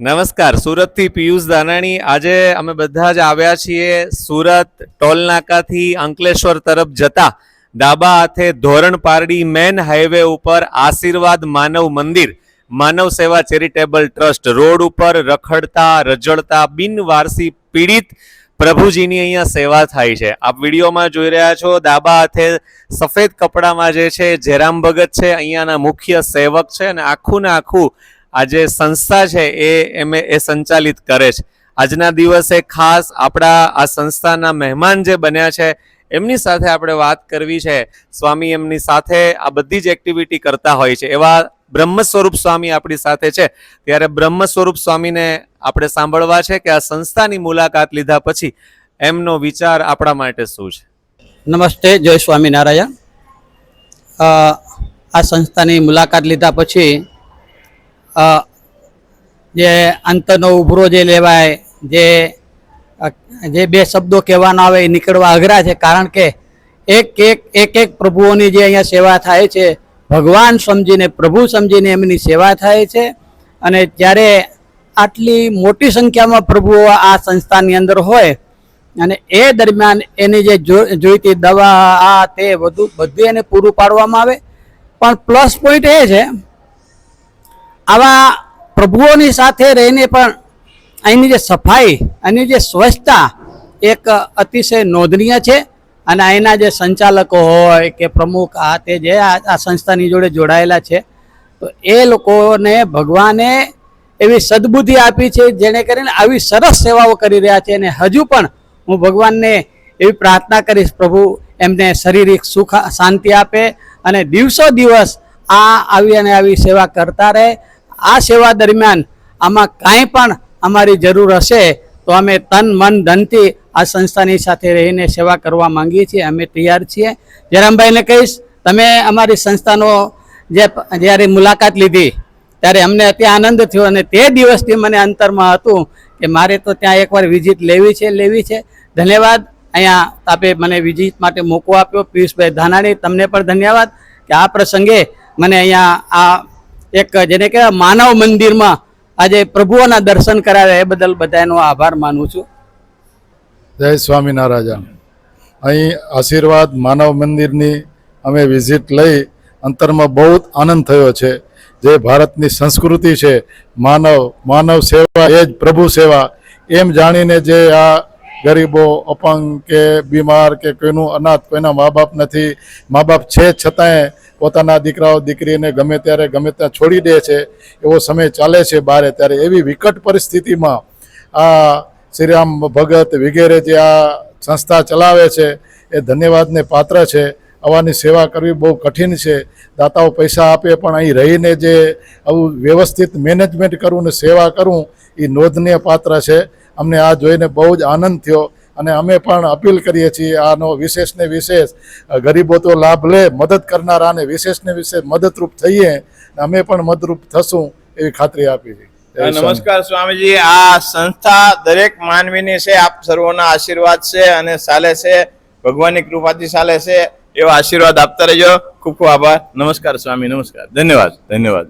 નમસ્કાર, સુરતથી પિયુષ દાનાણી આજે અમે બધા જ આવ્યા છીએ સુરત ટોલ નાકાથી અંકલેશ્વર તરફ જતા ડાબા હાથે ધોરણ પારડી મેન હાઈવે ઉપર આશીર્વાદ માનવ મંદિર, માનવ સેવા ચેરિટેબલ ટ્રસ્ટ રોડ ઉપર રખડતા રજળતા બિનવારસી પીડિત પ્રભુજીની અહીંયા સેવા થાય છે. આપ વિડીયોમાં જોઈ રહ્યા છો, ડાબા હાથે સફેદ કપડામાં જે છે જેરામ ભગત છે, અહીંયાના મુખ્ય સેવક છે અને આખું ને આખું આ જે સંસ્થા છે એ એમે એ સંચાલિત કરે છે. આજના દિવસે ખાસ આપણા આ સંસ્થાના મહેમાન જે બન્યા છે, એમની સાથે આપણે વાત કરવી છે. સ્વામી એમની સાથે આ બધી જ એક્ટિવિટી કરતા હોય છે. એવા બ્રહ્મ સ્વરૂપ સ્વામી આપણી સાથે છે. ત્યારે બ્રહ્મ સ્વરૂપ સ્વામીને આપણે સાંભળવા છે કે આ સંસ્થાની મુલાકાત લીધા પછી એમનો વિચાર આપણા માટે શું છે? નમસ્તે, જય સ્વામિનારાયણ. આ સંસ્થાની મુલાકાત લીધા પછી જે અંતનો ઉભરો જે લેવાય, જે જે બે શબ્દો કહેવાના આવે એ નીકળવા અઘરા છે. કારણ કે એક એક એક એક પ્રભુઓની જે અહીંયા સેવા થાય છે, ભગવાન સમજીને, પ્રભુ સમજીને એમની સેવા થાય છે. અને જ્યારે આટલી મોટી સંખ્યામાં પ્રભુઓ આ સંસ્થાની અંદર હોય, અને એ દરમિયાન એની જે, જોઈતી દવા, આ, તે બધું બધું એને પૂરું પાડવામાં આવે. પણ પ્લસ પોઈન્ટ એ છે આવા પ્રભુઓની સાથે રહીને પણ અહીંની જે સફાઈ અને જે સ્વચ્છતા એક અતિશય નોંધનીય છે. અને અહીંના જે સંચાલકો હોય કે પ્રમુખ આ તે જે આ સંસ્થાની જોડે જોડાયેલા છે, તો એ લોકોને ભગવાને એવી સદબુદ્ધિ આપી છે જેને કરીને આવી સરસ સેવાઓ કરી રહ્યા છે. અને હજુ પણ હું ભગવાનને એવી પ્રાર્થના કરીશ, પ્રભુ એમને શારીરિક સુખ, શાંતિ આપે અને દિવસો દિવસ આ આવી અને આવી સેવા કરતા રહે. આ સેવા દરમિયાન આમાં કાંઈ પણ અમારી જરૂર હશે, તો અમે તન, મન, ધનથી આ સંસ્થાની સાથે રહીને સેવા કરવા માંગીએ છીએ. અમે તૈયાર છીએ. જયરામભાઈને કહીશ, તમે અમારી સંસ્થાનો જે જ્યારે મુલાકાત લીધી, ત્યારે અમને અતિ આનંદ થયો અને તે દિવસથી મને અંતરમાં હતું કે મારે તો ત્યાં એકવાર વિઝિટ લેવી છે લેવી છે. ધન્યવાદ. અહીંયા આપે મને વિઝિટ માટે મોકો આપ્યો. પિયુષભાઈ ધાનાણી, તમને પણ ધન્યવાદ કે આ પ્રસંગે મને અહીંયા આ એક જેને કહેવાય માનવ મંદિરમાં આજે પ્રભુઓના દર્શન કરાવ્યા એ બદલ બધાનો આભાર માનું છું. જય સ્વામિનારાયણ. અહીં આશીર્વાદ માનવ મંદિરની અમે વિઝિટ લઈ અંતરમાં બહુ આનંદ થયો છે. જે ભારતની સંસ્કૃતિ છે, માનવ માનવ સેવા એ જ પ્રભુ સેવા. એમ જાણીને જે આ ગરીબો, અપંગ કે બીમાર કે કોઈનું અનાથ, કોઈના મા બાપ નથી મા બાપ છે છતાંય પોતાના દીકરાઓ, દીકરીને ગમે ત્યારે, ગમે ત્યાં છોડી દે છે, એવો સમય ચાલે છે બારે ત્યારે. એવી વિકટ પરિસ્થિતિમાં આ શ્રીરામ ભગત વગેરે જે આ સંસ્થા ચલાવે છે, એ ધન્યવાદને પાત્ર છે. આવાની સેવા કરવી બહુ કઠિન છે. દાતાઓ પૈસા આપે પણ અહીં રહીને જે આવું વ્યવસ્થિત મેનેજમેન્ટ કરવું ને સેવા કરવું એ નોંધનીય પાત્ર છે. અમને આ જોઈને બહુ જ આનંદ થયો અને અમે પણ અપીલ કરીએ છીએ આનો વિશેષ ને વિશેષ ગરીબો તો લાભ લે મદદ કરનારાને વિશેષ ને વિશેષ મદદરૂપ થઈએ અમે પણ મદદરૂપ થશું એવી ખાતરી આપી છે. નમસ્કાર સ્વામીજી. આ સંસ્થા દરેક માનવીની છે આપ સર્વોના આશીર્વાદ છે અને ચાલે છે ભગવાનની કૃપાથી ચાલે છે એવા આશીર્વાદ આપતા રહેજો. ખૂબ ખૂબ આભાર. નમસ્કાર સ્વામી નમસ્કાર. ધન્યવાદ ધન્યવાદ.